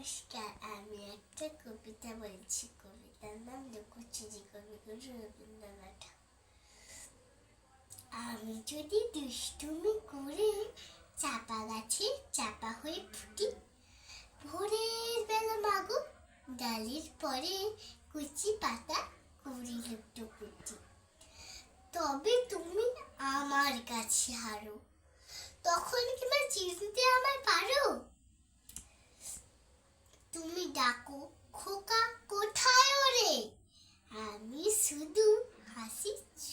নমস্কার আমি একটা কবিতা বলছি কবিতার নাম লুকোচুরি কবিগুরু রবীন্দ্রনাথ আমি যদি দুষ্টুমি করে চাপা গাছে চাপা হয়ে ফুটি ভোরের বেলা মাগো ডালির পরে কুচি পাতা কুড়ি কুচি তবে তুমি আমার কাছে হারো তখন কিংবা চিনতে আমায় পারো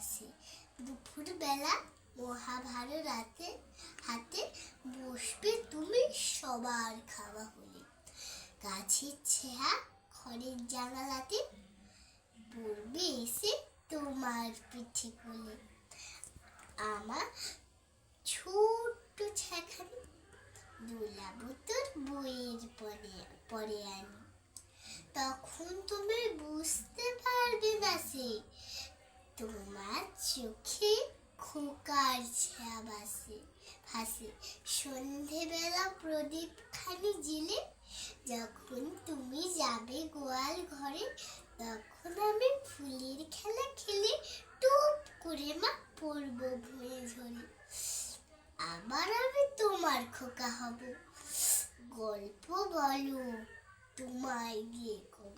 গন্ধ আসে। দুপুর মহাভারত রাতে হাতে বসবে তুমি সবার খাওয়া হলে। গাছের ছেঁড়া খড়ের জানালাতে পড়বে এসে তোমার পিঠে কোলে। আমার ছোট্ট ছ্যাখানি দুলাবো তোর বইয়ের পরে পরে আনি। তখন তুমি বুঝতে পারবে না সে তোমার চোখে খোকার ছায়া বাসে ভাসে। সন্ধেবেলা প্রদীপ খানি জিলে যখন তুমি যাবে গোয়াল ঘরে, তখন আমি ফুলের খেলা খেলে টুপ করে মা পড়ব ভুঁয়ে ঝরে। আবার আমি তোমার খোকা হব। গল্প বলো, তোমায় গিয়ে কব।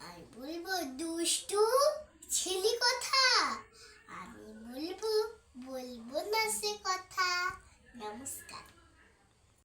আর বলব, দুষ্টু